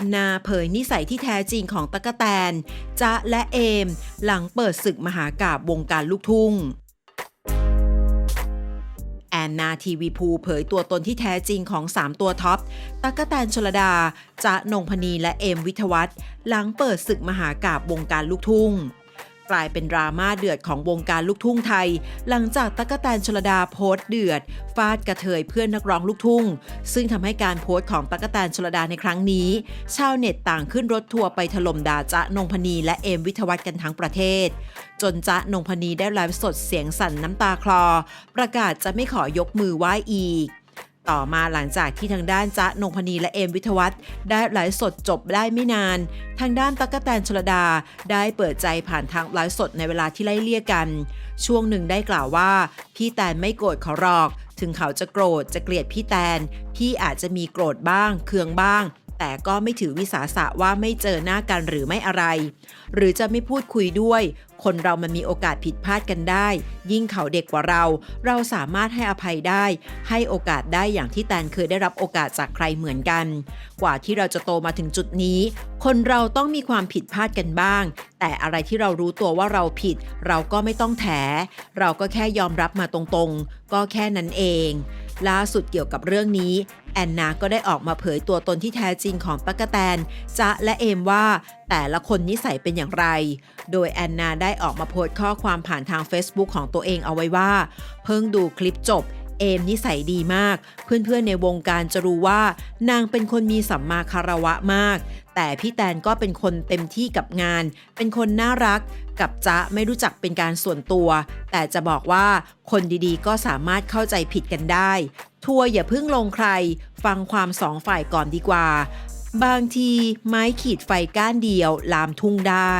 อนนาเผยนิสัยที่แท้จริงของตะกะแตนจ๊ะและเอม หลังเปิดศึกมหากาบวงการลูกทุ่ง แอนนาทีวีภูเผยตัวตนที่แท้จริงของ 3 ตัวท็อปตะกะแตนชลดาจ๊ะนงพนีและเอมวิทวัตหลังเปิดศึกมหากาบวงการลูกทุ่ง กลายเป็นดราม่าเดือดของวงการลูกทุ่งไทย หลังจากตะกะแตนชลดาโพสต์เดือด ฟาดกระเทยเพื่อนนักร้องลูกทุ่ง ซึ่งทำให้การโพสต์ของตะกะแตนชลดาในครั้งนี้ ชาวเน็ตต่างขึ้นรถทัวร์ไปถล่มด่าจ๊ะนงพนีและเอมวิทวัฒน์กันทั้งประเทศ จนจ๊ะนงพนีได้ไลฟ์สดเสียงสั่นน้ำตาคลอ ประกาศจะไม่ขอยกมือไหว้อีก ต่อมาหลังจากที่ทางด้านจ๊ะนงพนีและเอมวิทวัฒน์ได้ไลฟ์สดจบได้ไม่นาน ทางด้านตั๊กกะแตนชลดาได้เปิดใจผ่านทางไลฟ์สดในเวลาที่ไล่เลี่ยกัน ช่วงหนึ่งได้กล่าวว่า พี่แตนไม่โกรธเขาหรอก ถึงเขาจะโกรธจะเกลียดพี่แตน พี่อาจจะมีโกรธบ้าง เคืองบ้าง แต่ก็ไม่ถือวิสาสะว่าไม่เจอหน้ากันหรือไม่อะไร หรือจะไม่พูดคุยด้วย คนเรามันมีโอกาสผิดพลาดกันได้ ยิ่งเขาเด็กกว่าเรา เราสามารถให้อภัยได้ ให้โอกาสได้อย่างที่แตนเคยได้รับโอกาสจากใครเหมือนกัน กว่าที่เราจะโตมาถึงจุดนี้ คนเราต้องมีความผิดพลาดกันบ้าง แต่อะไรที่เรารู้ตัวว่าเราผิด เราก็ไม่ต้องแถ เราก็แค่ยอมรับมาตรงๆ ก็แค่นั้นเอง ล่าสุดเกี่ยวกับเรื่องนี้ แอนนาก็ได้ออกมาเผยตัวตนที่แท้จริงของตั๊กแตนจ๊ะและเอมว่า แต่ละคนนิสัยเป็นอย่างไร โดยแอนนาได้ออกมาโพสต์ข้อความผ่านทาง Facebook ของตัวเองเอาไว้ว่า เพิ่งดูคลิปจบ เอมนิสัยดีมาก เพื่อนๆในวงการจะรู้ว่า นางเป็นคนมีสัมมาคารวะมาก แต่พี่แตนก็เป็นคนเต็มที่กับงาน เป็นคนน่ารัก กับจ๊ะไม่รู้จักเป็นการส่วนตัว แต่จะบอกว่าคนดีๆ ก็สามารถเข้าใจผิดกันได้ ทัวร์อย่าเพิ่งลงใคร ฟังความสองฝ่ายก่อนดีกว่า บางทีไม้ขีดไฟก้านเดียวลามทุ่งได้